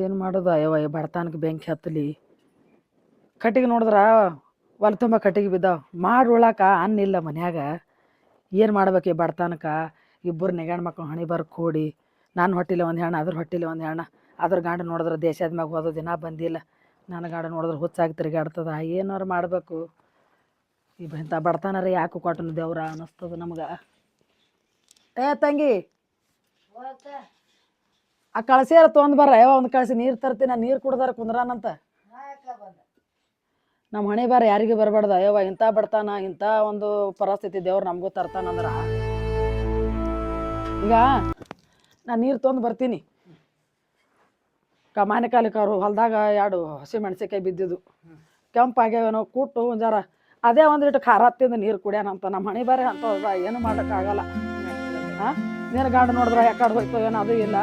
ಏನು ಮಾಡೋದು ಅಯ್ಯವ ಬಡತನಕ್ಕೆ ಬೆಂಕಿ ಹತ್ತಲಿ. ಕಟ್ಟಿಗೆ ನೋಡಿದ್ರ? ಹೊಲ ತುಂಬ ಕಟ್ಟಿಗೆ ಬಿದ್ದಾವ. ಮಾಡಿ ಉಳಾಕ ಅನ್ನಿಲ್ಲ ಮನ್ಯಾಗ. ಏನು ಮಾಡ್ಬೇಕು ಈ ಬಡತನಕ್ಕೆ? ಇಬ್ಬರು ನೆಗಾಣ ಮಕ್ಕಳು ಹಣಿ ಬರ್ ಕೂಡಿ. ನಾನು ಹೊಟ್ಟಿಲ್ಲ ಒಂದು ಹೆಣ್ಣು ಅದ್ರ ಹೊಟ್ಟಿಲ್ಲ ಒಂದು ಹೆಣ್ಣು ಅದ್ರ ಗಾಂಡ ನೋಡಿದ್ರೆ ದೇಶದ ಮ್ಯಾಗ ಹೋದೋ ದಿನ ಬಂದಿಲ್ಲ. ನನ್ನ ಗಾಂಡ ನೋಡಿದ್ರೆ ಹುಚ್ಚಾಗಿ ತಿರುಗಾಡ್ತದ. ಏನಾರು ಮಾಡಬೇಕು? ಈ ಇಂಥ ಬಡತನರ ಯಾಕೆ ಕೊಟ್ಟನು ದೇವ್ರ ಅನ್ನಿಸ್ತದ ನಮ್ಗೆ. ಏ ತಂಗಿ, ಆ ಕಳಸಿಯಾರ ತೊಗೊಂಡ್ ಬರ ಯಾವ ಒಂದು ಕಳಸಿ ನೀರು ತರ್ತೀನಿ ನೀರು ಕುಡ್ದಾರ ಕುಂದ್ರಾನಂತ. ನಮ್ಮ ಹಣೆ ಬಾರ ಯಾರಿಗೆ ಬರಬಾರ್ದ. ಅಯ್ಯವ ಇಂಥ ಬಡತಾನ ಇಂಥ ಒಂದು ಪರಿಸ್ಥಿತಿ ದೇವ್ರು ನಮಗೂ ತರ್ತಾನಂದ್ರ. ಈಗ ನಾನು ನೀರು ತೊಗೊಂಡು ಬರ್ತೀನಿ. ಕಮಾನೆ ಅವ್ರು ಹೊಲ್ದಾಗ ಎರಡು ಹಸಿ ಮೆಣಸಿಕಾಯಿ ಬಿದ್ದಿದ್ದು. ಕೆಂಪಾಗ್ಯಾವೇನೋ, ಕೂಟು ಜರ ಅದೇ ಒಂದಿಟ್ಟು ಖಾರ ತಿಂದು ನೀರು ಕುಡಿಯೋಣಂತ ನಮ್ಮ ಹಣೆ ಬಾರಿ ಅಂತ ಏನು ಮಾಡೋಕ್ಕಾಗಲ್ಲ ಹಾಂ ನೀರು ಗಾಡಿ ನೋಡಿದ್ರೆ ಯಾಕಡೆ ಹೋಯ್ತು ಏನೋ ಅದು ಇಲ್ಲ.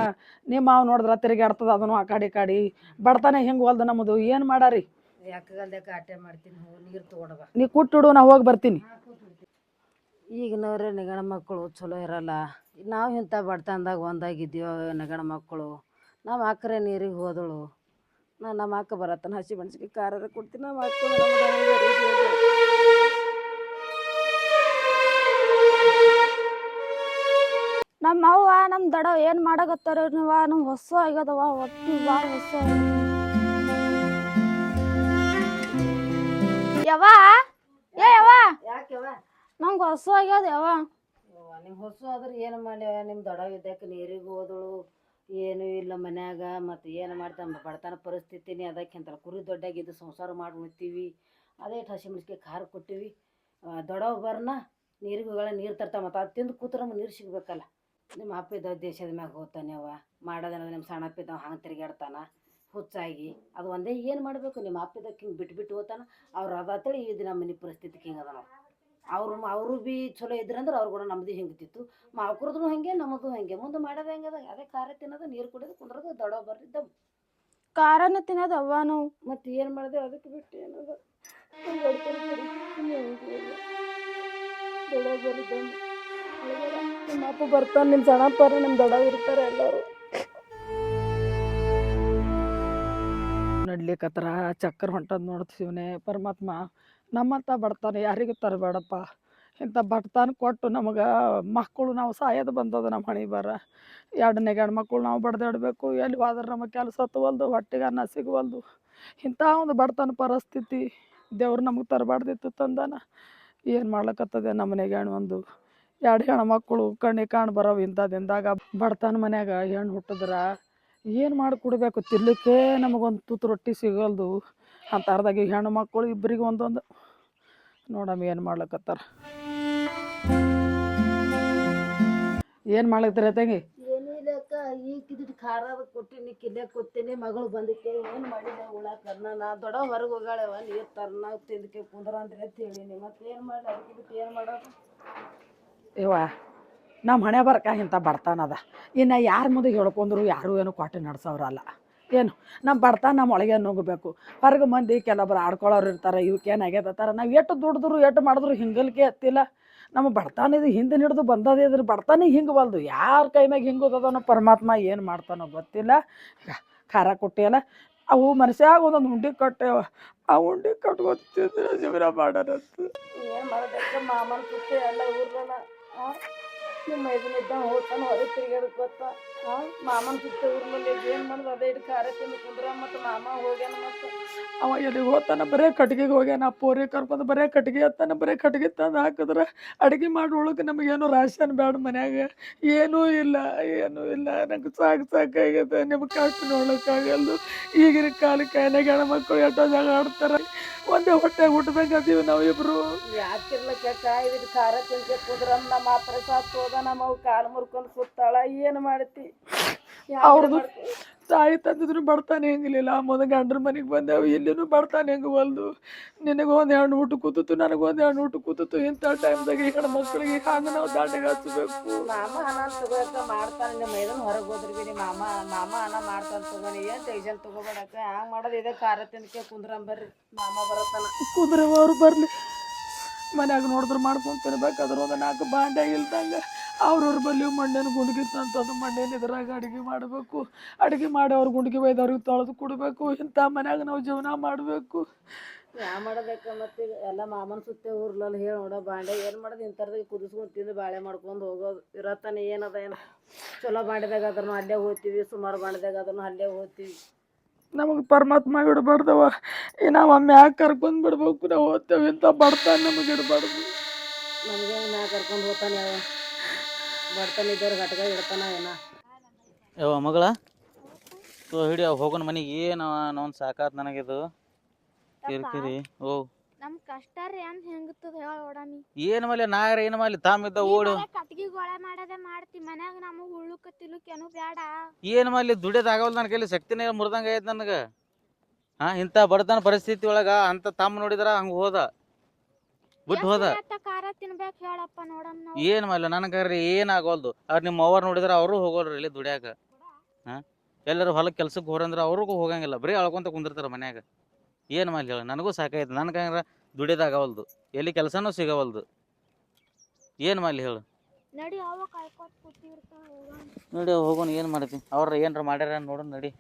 ನಿಮ್ಮ ಮಾವು ನೋಡಿದ್ರೆ ತಿರುಗಾಡ್ತದ ಅದನ್ನು ಆ ಕಡೆ ಕಡೆ. ಬಡತನ ಹಿಂಗೆ ಹೊಲ್ದು ನಮ್ಮದು ಏನು ಮಾಡಾರಿ? ನೀ ಕುಟ್ಟಿಡು ನಾ ಹೋಗಿ ಬರ್ತೀನಿ. ಈಗಿನವ್ರೆ ನೆಗಣ ಮಕ್ಕಳು ಚಲೋ ಇರಲ್ಲ. ನಾವು ಇಂಥ ಬಡತನದಾಗ ಒಂದಾಗಿದ್ದೀವೋ ನೆಗಣ ಮಕ್ಕಳು. ನಮ್ಮ ಅಕ್ಕರೆ ನೀರಿಗೆ ಹೋದಳು. ನಾ ನಮ್ಮ ಅಕ್ಕ ಬರತ್ತ ಹಸಿ ಮೆಣಸಿಗೆ ಖಾರ ಕೊಡ್ತೀನಿ ನಮ್ಮ ಅಕ್ಕ ನಮ್ಮ ಅವ್ವ ನಮ್ಮ ದಡ ಏನ್ ಮಾಡಕತ್ತಾರ ನೀವ ನಮ್ಗೆ ಹೊಸ ಆಗ್ಯದವ ಒಟ್ಟು ಭಾಳ ಹೊಸ. ಯವ್ವ? ಏ ಯವ್ವ? ಯಾಕೆವ ನಂಗೆ ಹೊಸ ಆಗ್ಯದ ಯವ್ವ. ನಿಮ್ಮ ಹೊಸ ಆದ್ರೆ ಏನು ಮಾಡ್ಯಾವ ನಿಮ್ಮ ದೊಡ್ಡ ಇದ್ದಕ್ಕೆ ನೀರಿಗೆ ಹೋದಳು ಏನು ಇಲ್ಲ ಮನ್ಯಾಗ ಮತ್ತು ಏನು ಮಾಡ್ತಾನೆ ಬಡತನ ಪರಿಸ್ಥಿತಿನೇ ಅದಕ್ಕೆ ಅಂತ ಕುರಿ ದೊಡ್ಡಾಗಿದ್ದು ಸಂಸಾರ ಮಾಡಿ ಉಣ್ತೀವಿ. ಅದೇ ಹಸಿ ಮೆಣಸಿಗೆ ಖಾರ ಕೊಟ್ಟಿವಿ. ದೊಡ್ಡವ ಬರ್ನ ನೀರಿಗೆ ನೀರು ತರ್ತಾ ಮತ್ತು ಅದು ತಿಂದು ಕೂತ್ರ ನಮ್ಗೆ ನೀರು ಸಿಗ್ಬೇಕಲ್ಲ. ನಿಮ್ಮ ಅಪ್ಪ ಇದ್ದ ದೇಶದ ಮ್ಯಾಗ ಹೋಗ್ತಾನೆ ಅವ ಮಾಡೋದನ್ನ ನಿಮ್ಮ ಸಣ್ಣ ಅಪ್ಪ ಇದ್ದವ ಹಂಗೆ ತಿರುಗಾಡ್ತಾನ ಹುಚ್ಚಾಗಿ. ಅದು ಒಂದೇ ಏನು ಮಾಡಬೇಕು? ನಿಮ್ಮ ಅಪ್ಪ ಇದ್ದಕ್ಕೆ ಹಿಂಗೆ ಬಿಟ್ಬಿಟ್ಟು ಬಿಟ್ಟು ಹೋಗ್ತಾನ ಅವ್ರು ಅದಾತೇಳಿ ಇದು ನಮ್ಮ ಮನೆ ಪರಿಸ್ಥಿತಿ ಹಿಂಗೆ ಅದ ನಾವು ಅವರು ಅವರು ಬಿ ಚಲೋ ಇದ್ರಂದ್ರೆ ಅವ್ರು ಕೂಡ ನಮ್ಮದು ಹಿಂಗತಿತ್ತು ಮಾವ್ಕರದು ಹಂಗೆ ನಮ್ಮದು ಹಂಗೆ. ಮುಂದೆ ಮಾಡೋದು ಹೆಂಗೆ ಅದ? ಅದೇ ಖಾರ ತಿನ್ನೋದು ನೀರು ಕುಡಿಯೋದು ಕುಂದ್ರದು ದೊಡೋ ಬರ್ದಿದ್ದ ಖಾರನ ತಿನ್ನೋದು ಅವ್ವ ನಾವು. ಮತ್ತೆ ಏನು ಮಾಡಿದೆ? ಅದಕ್ಕೆ ಬಿಟ್ಟು ಏನದ? ಬರ್ರಿದ್ದ ನಿಮ್ಮ ಅಪ್ಪ ಬರ್ತಾನೆ ನಿಮ್ಮ ಸಣ್ಣಪ್ಪರ ನಿಮ್ಮ ದೊಡ್ಡ ಇರ್ತಾರೆ ಎಲ್ಲರೂ. ನಡ್ಲಿಕ್ಕತ್ರ ಚಕ್ಕರ್ ಹೊಂಟದ್ ನೋಡ್ತೀವನೇ ಪರಮಾತ್ಮ ನಮ್ಮಂತ ಬಡ್ತಾನೆ ಯಾರಿಗೂ ತರಬೇಡಪ್ಪ. ಇಂಥ ಬಡ್ತಾನ ಕೊಟ್ಟು ನಮಗೆ ಮಕ್ಕಳು ನಾವು ಸಾಯೋದು ಬಂದದ ನಮ್ಮ ಹಣಿ ಬರ. ಎರಡು ನೆಗಡ್ ಮಕ್ಕಳು ನಾವು ಬಡ್ದಾಡಬೇಕು, ಎಲ್ಲಿ ಹೋದ್ರೆ ನಮಗೆ ಕೆಲಸ ಹತ್ತವಲ್ದು ಹೊಟ್ಟೆಗೆ ಅನ್ನ ಸಿಗವಲ್ದು. ಇಂಥ ಒಂದು ಬಡತನ ಪರಿಸ್ಥಿತಿ ದೇವ್ರು ನಮಗೆ ತರಬಾರ್ದಿತ್ತು ತಂದನ. ಏನು ಮಾಡ್ಲಕ್ಕತ್ತದೆ ನಮ್ಮ ಒಂದು? ಎರಡು ಹೆಣ್ಣು ಮಕ್ಕಳು ಕಣ್ಣಿಗೆ ಕಾಣ್ ಬರೋವು ಇಂಥದಿಂದಾಗ ಬಡತನ ಮನ್ಯಾಗ ಹೆಣ್ಣು ಹುಟ್ಟಿದ್ರ ಏನು ಮಾಡಿ ಕೊಡಬೇಕು? ನಮಗೊಂದು ತುತ್ತು ರೊಟ್ಟಿ ಸಿಗಲ್ದು. ಅಂತಾರ್ದಾಗ ಈ ಹೆಣ್ಣು ಮಕ್ಕಳು ಇಬ್ಬರಿಗೆ ಒಂದೊಂದು. ನೋಡಮ್ಮ ಏನು ಮಾಡ್ಲಕತ್ತಾರ. ಏನು ಮಾಡ್ಲತ್ತೀರ ತಂಗಿ? ಇದ್ದಿದ್ದು ಖಾರ ಕೊಟ್ಟಿನಿ ಕಿಲ್ಲೆ ಕೊತ್ತೀನಿ ಮಗಳು ಬಂದಕ್ಕೆ ಏನು ಮಾಡಿಲ್ಲ ಉಳಾಕರ್ನ ನಾ ದೊಡ್ಡ ಹೊರಗೆ ಹೋಗಾಳವ ನೀರು ತರ್ನ ತಿಂದಕ್ಕೆ ಕುಂದ್ರ ಅಂತ ಹೇಳಿ ಮತ್ತೆ ಏನು ಮಾಡಿ ಅದಕ್ಕೆ ಏನು ಮಾಡೋದು? ಇವ ನಮ್ಮ ಹಣೆ ಬರಕ ಇಂಥ ಅದ. ಇನ್ನು ಯಾರ ಮುಂದೆ ಹೇಳ್ಕೊಂಡ್ರು ಯಾರೂ ಏನು ಕೊಟ್ಟೆ ನಡ್ಸೋರಲ್ಲ. ಏನು ನಮ್ಮ ಬಡತನ ನಮ್ಮ ಒಳಗೆ ನುಗ್ಗಬೇಕು ಹೊರಗೆ ಮಂದಿ ಕೆಲವೊಬ್ರು ಆಡ್ಕೊಳ್ಳೋರು ಇರ್ತಾರೆ ಇವಕ್ಕೆ ಏನಾಗ್ಯದತ್ತಾರ ನಾವು ಎಷ್ಟು ದುಡಿದ್ರು ಎಷ್ಟು ಮಾಡಿದ್ರು ಹಿಂಗಲ್ಕೆ ಎತ್ತಿಲ್ಲ. ನಮ್ಮ ಬಡತನ ಇದು ಹಿಂದೆ ಹಿಡಿದು ಬಂದದ ಇದ್ರ ಬಡತನ ಹಿಂಗೆ ಬಲ್ದು. ಯಾರ ಕೈ ಮ್ಯಾಗ ಹಿಂಗೋದನೋ ಪರಮಾತ್ಮ ಏನು ಮಾಡ್ತಾನೋ ಗೊತ್ತಿಲ್ಲ. ಖಾರ ಕೊಟ್ಟಿಯಲ್ಲ ಅವು ಮನುಷ್ಯಾಗ ಒಂದೊಂದು ಉಂಡಿ ಕಟ್ಟೇವ ಆ ಉಂಡಿ ಕಟ್ಕೊತಿದ್ರೆ ಜೀವನ ಮಾಡೋರಂತ ನಿಮ್ಮ ಇದನ್ನಿದ್ದ ಹೋಗ್ತಾನೆ ಹೊರಗೆ ತಿರುಗಾಡಕ್ ಗೊತ್ತ ಹಾಂ ಮಾಮನ ಸುತ್ತೆ ಊರ್ ಮಂದಿ ಏನು ಮಾಡೋದು? ಅದೇ ಇಟ್ಟು ಖಾರ ಕುಂದ್ರ ಮತ್ತು ಮಾಮ ಹೋಗ್ಯಾನ ಮತ್ತು. ಅವ ಎಲ್ಲಿಗೆ ಹೋಗ್ತಾನ? ಬರೇ ಕಟ್ಗೆಗೆ ಹೋಗ್ಯಾನ. ಪೋರಿ ಕರ್ಕೊಂಡು ಬರೇ ಕಟ್ಗೆ ಹತ್ತಾನ. ಬರೇ ಕಟ್ಗೆ ತಂದು ಹಾಕಿದ್ರೆ ಅಡುಗೆ ಮಾಡಿ ಒಳಗೆ ನಮಗೇನು ರಾಶನ್ ಬೇಡ ಮನ್ಯಾಗ. ಏನೂ ಇಲ್ಲ ಏನೂ ಇಲ್ಲ. ನಂಗೆ ಸಾಕು ಸಾಕಾಗಿದೆ ನಿಮ್ಗೆ ಕಷ್ಟ ನೋಡೋಕ್ಕಾಗಲ್ದು ಈಗಿನ ಕಾಲಕ್ಕೆ ಏನಾಗ ಮಕ್ಕಳು ಎಷ್ಟೋ ಜಾಗ ಆಡ್ತಾರೆ. ಒಂದೇ ಹೊಟ್ಟೆ ಹುಟ್ಟದಂಗ ಅದೀವಿ ನಾವು ಇಬ್ರು ಯಾಕಿರ್ಲಕ್ಕ ಕಾಯ್ದಿಟ್ಟು ಖಾರ ತಿನ್ಕೆ ಕುದ್ರ ನಮ್ಮ ಅಪ್ಪರ ಸಾತ್ ಹೋದ ನಮ್ಮ ಅವು ಕಾಲು ಮುರ್ಕೊಂಡು ಕೂತಾಳ ಏನು ಮಾಡ್ತಿ? ಅವ್ರದ್ದು ತಾಯಿ ತಂದಿದ್ರು ಬಡ್ತಾನೆ ಹೆಂಗಿಲ್ಲ. ಮೊದಲು ಗಂಡ್ರ ಮನೆಗೆ ಬಂದೆವು ಇಲ್ಲಿನೂ ಬಡ್ತಾನೆ ಹೆಂಗೆ ಹೊಲ್ದು. ನಿನಗೆ ಒಂದು ಎರಡು ಊಟ ಕೂತಿತ್ತು ನನಗೆ ಒಂದು ಎರಡು ಊಟ ಕೂತಿತ್ತು. ಇಂಥ ಟೈಮ್ದಾಗ ಈ ಕಡೆ ಮಕ್ಕಳಿಗೆ ಹಂಗೆ ನಾವು ದಾಟಿಗೆ ಹಚ್ಚಬೇಕು ಮಾಮ ಅನ್ನ ತಗೋಕ ಮಾಡ್ತಾನೆ ನಿಮ್ಮ ಮೈದನ್ ಹೊರಗೆ ಹೋದ್ರಿ ಬಿ ನಿಮ್ಮ ಮಾಮ ಮಾಮ ಅನ್ನ ಮಾಡ್ತಾನೆ ತಗೋನಿ ಏನು ಟೆನ್ಷನ್ ತಗೋಬೇಡಕ್ಕ? ಹ್ಯಾಂಗೆ ಮಾಡೋದು ಇದೆ? ಖಾರ ತಿನ್ಕೆ ಕುಂದ್ರಂಬರ್ರಿ ಮಾಮ ಬರತ್ತಲ್ಲ ಕುಂದ್ರವ ಅವ್ರು ಬರಲಿ. ಮನ್ಯಾಗ ನೋಡಿದ್ರೆ ಮಾಡ್ಕೊಂಡು ತಿನ್ಬೇಕಾದ್ರೆ ಒಂದು ನಾಲ್ಕು ಬಾಂಡೆ ಇಲ್ದಂಗೆ ಅವ್ರವ್ರ ಬಳಿ ಮಣ್ಣಿನ ಗುಂಡಿಗೆ ತಂತದು ಮಣ್ಣಿನ ಇದ್ರಾಗ ಅಡುಗೆ ಮಾಡಬೇಕು? ಅಡುಗೆ ಮಾಡಿ ಅವ್ರ ಗುಂಡಿಗೆ ಒಯ್ದವ್ರಿಗೆ ತೊಳೆದು ಕೊಡಬೇಕು? ಇಂಥ ಮನ್ಯಾಗ ನಾವು ಜೀವನ ಮಾಡಬೇಕು? ಯಾ ಮಾಡಬೇಕು ಮತ್ತೆ ಎಲ್ಲ ಮಾಮನ ಸುತ್ತೆ ಊರ್ಲಲ್ಲಿ ಹೇಳಿ ನೋಡೋ ಬಾಂಡೆ ಏನು ಮಾಡೋದು ಇಂಥರ್ದಾಗ ಕುದಿಸ್ಕೊಂಡು ತಿಂದು ಬಾಳೆ ಮಾಡ್ಕೊಂಡು ಹೋಗೋದು. ಇರತ್ತಾನೆ ಏನದ ಏನು? ಚಲೋ ಬಾಂಡೆದಾಗ ಅದನ್ನು ಅಲ್ಲೇ ಹೋಗ್ತೀವಿ ಸುಮಾರು ಬಾಂಡೆದಾಗ ಅದನ್ನು ಅಲ್ಲೇ ಹೋಗ್ತೀವಿ. ನಮಗೆ ಪರಮಾತ್ಮ ಇಡಬಾರ್ದವ. ಈ ನಾವು ಮ್ಯಾಗ ಕರ್ಕೊಂಡ್ ಬಿಡ್ಬೇಕು? ನಾವು ಹೋಗ್ತೇವೆ ಇಂಥ ಬರ್ತಾನೆ ನಮಗೆ ಇಡಬಾರ್ದು. ನಮಗೆ ಮ್ಯಾಗ ಕರ್ಕೊಂಡು ಹೋಗ್ತಾನೆ ಯಾವ ಹಟ್ಗ ಇಡ್ತಾನ ಏನ? ಯವ್ವ ಮಗಳ? ತೋ ಹಿಡಿಯ ಹೋಗೋಣ ಮನೆಗೆ ಏನು ನಾವೊಂದು ಸಾಕಾತ್ ನನಗಿದು. ಕಿರಿಕಿರಿ ಓ. ನಮ್ ಕಷ್ಟ ರೀ ಅಂತ ಹೆಂಗತ್ತದ ಹೇಳ ಓಡಾನಿ ಏನು ಮಲ್ಲಿ ನಾಗರ ಏನು ಮಲ್ಲಿ ತಾಮಿದ್ದ ಓಡು. ಕಟ್ಗಿ ಗೋಳೆ ಮಾಡದೆ ಮಾಡ್ತಿ ಮನ್ಯಾಗ ನಮಗ್ ಉಳ್ಳುಕ ತಿಳುಕೇನು ಬ್ಯಾಡ. ಏನು ನನ್ನ ಕೈಲಿ ಶಕ್ತಿನೇ ಮುರ್ದಂಗೆ ಐತ್ ನನಗೆ. ಹಾ ಇಂಥ ಬಡತನ ಪರಿಸ್ಥಿತಿ ಒಳಗ ಅಂತ ತಮ್ಮ ನೋಡಿದ್ರ ಹಂಗ ಹೋದ. ಬಿಟ್ಟು ಹೋದ. ಖಾರ ತಿನ್ಬೇಕ್ ಹೇಳಪ್ಪ ನೋಡಮ್ ನಾವು. ಏನು ಮಲ್ಲ ನನಗಾರ ಏನು ಆಗೋಲ್ದು ಅವ್ರು ನಿಮ್ಮ ಅವ್ರ ನೋಡಿದ್ರ ಅವರು ಹೋಗೋಲ್ರಿ ಇಲ್ಲಿ ದುಡ್ಯಾಕ ಹಾಂ? ಎಲ್ಲರೂ ಹೊಲಕ್ಕೆ ಕೆಲ್ಸಕ್ಕೆ ಹೋರಂದ್ರೆ ಅವ್ರಿಗೂ ಹೋಗಂಗಿಲ್ಲ. ಬರೀ ಅಳ್ಕೊಂತ ಕುಂದಿರ್ತಾರೆ ಮನ್ಯಾಗ. ಏನು ಮಾಡಲಿ ಹೇಳ ನನಗೂ ಸಾಕಾಯ್ತು. ನನಗೆ ದುಡಿದಾಗವಲ್ದು. ಎಲ್ಲಿ ಕೆಲಸನೂ ಸಿಗವಲ್ದು. ಏನು ಮಾಡಲಿ ಹೇಳು? ನಡಿ ಅವ ಕಾಯ್ಕೋತ್ ಕೂತಿರ್ತಾವ ಹೋಗೋಣ. ನಡಿ ಹೋಗೋಣ. ಏನು ಮಾಡ್ತಿ? ಅವ್ರ ಏನಾರ ಮಾಡ್ಯಾರ ನೋಡೋಣ ನಡಿ.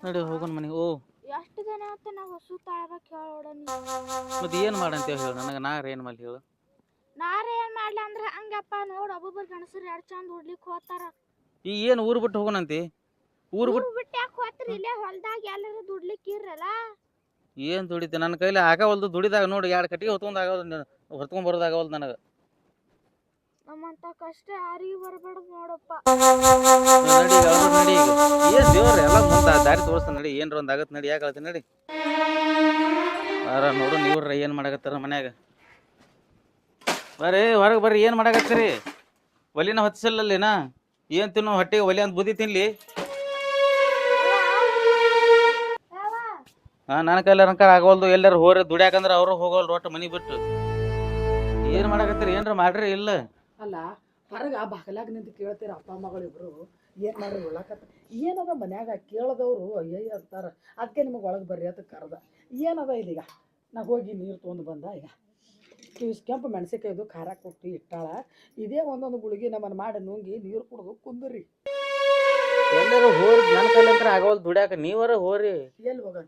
ನಡಿ ಹೋಗೋಣ ಮನೆಗೆ. ಓ. ಎಷ್ಟ್ ದಿನ ಆತ ನಾ ಹೊಸು ತಾಳ್ಬೇಕ್ ಹೇಳ ಓಡನಿ ಮತ್ತೆ ಏನು ಮಾಡಂತ ಹೇಳು ನನಗೆ? ನಾರ ಏನು ಮಾಡಲಿ ಹೇಳು. ನಾರ ಏನು ಮಾಡ್ಲ ಅಂದ್ರೆ ಹಂಗಪ್ಪ ನೋಡು ಒಬ್ಬೊಬ್ಬರು ಗಣಸರು ಎರಡು ಚಂದ ಉಡ್ಲಿಕ್ ಹೋತಾರ. ಈಗ ಏನು ಊರು ಬಿಟ್ಟು ಹೋಗೋಣಂತಿ? ಊರು ಬಿಟ್ಟು ಬಿಟ್ಟು ಯಾಕೆ ಹೋತ್ರಿ? ಇಲ್ಲೇ ಹೊಲ್ದಾಗ ಎಲ್ಲರೂ ದುಡ್ಲಿಕ್ಕೆ ಇರಲ್ಲ ಏನು ದುಡಿತೆ? ನನ್ನ ಕೈಲಿ ಆಗವಲ್ದು ದುಡಿದಾಗ ನೋಡಿ ಎರಡು ಕಟ್ಟಿಗೆ ಹೊತ್ಕೊಂಡು ಆಗವಲ್ದು ಹೊತ್ಕೊಂಡ್ ಬರೋದಾಗವಲ್ದು ನನಗೆ. ನಮ್ಮಂತ ಕಷ್ಟ ಯಾರಿಗೂ ನೋಡಪ್ಪ. ದಾರಿ ತೋರಿಸ್ತಾನೆ ನಡಿ. ಏನ್ರ ಒಂದ್ ಆಗತ್ ನಡಿ, ಯಾಕೆ ನಡಿ. ಬಾರ ನೋಡು, ನೀವ್ರ ಏನ್ ಮಾಡಾಕತ್ತಾರ ಮನ್ಯಾಗ? ಬರ್ರಿ, ಹೊರಗೆ ಬರ್ರಿ, ಏನ್ ಮಾಡಾಕತ್ತೀರಿ? ಒಲಿನ ಹೊತ್ತಿಸಲ್ಲಲ್ಲಿನ ಏನ್ ತಿನ್ನು, ಹೊಟ್ಟೆಗೆ ಒಲಿ ಅಂತ ಬುದ್ಧಿ ತಿನ್ಲಿ? ಹಾ ನನ್ನ ಕೈಲಿ ಅನಕ ಆಗೋಲ್ದು ಎಲ್ಲಾರು ಹೋರಿ ದುಡ್ಯಾಕಂದ್ರ ಅವರು ಹೋಗವಲ್ರು ಒಟ್ಟು ಮನಿ ಬಿಟ್ಟು. ಏನ್ ಮಾಡಾಕತ್ತೀರಿ? ಏನ್ರ ಮಾಡ್ರಿ, ಇಲ್ಲ. ಅಲ್ಲ ಹೊರಗೆ ಆ ಬಾಗಲಾಗ ನಿಂತು ಕೇಳ್ತೀರ ಅಪ್ಪ ಮಗಳಿಬ್ರು ಏನು ಮಾಡ್ರಿ ಉಳ್ಳಾಕತ್ತ ಏನದ ಮನ್ಯಾಗ ಕೇಳದವ್ರು ಅಯ್ಯಯ್ಯ ಅಂತಾರ. ಅದಕ್ಕೆ ನಿಮಗೆ ಒಳಗೆ ಬರ್ರಿ ಅಂತ ಕರೆದ. ಏನದ ಇದೀಗ? ನಾ ಹೋಗಿ ನೀರು ತೊಗೊಂಡು ಬಂದ ಈಗ. ಕೆಂಪು ಮೆಣಸಿಕಾಯ್ದು ಖಾರ ಕೊಟ್ಟು ಇಟ್ಟಾಳ. ಇದೇ ಒಂದೊಂದು ಗುಳಿಗೆ ನಮ್ಮನ್ನು ಮಾಡಿ ನುಂಗಿ ನೀರು ಕುಡಿದು ಕುಂದ್ರಿ. ಎಲ್ಲರೂ ಹೋರಿ ನನ್ನ ಕೈಲಿ ಆಗೋಲ್ ದುಡ್ಯಾಕ ನೀವರ ಹೋರಿ. ಎಲ್ಲಿ ಹೋಗೋಣ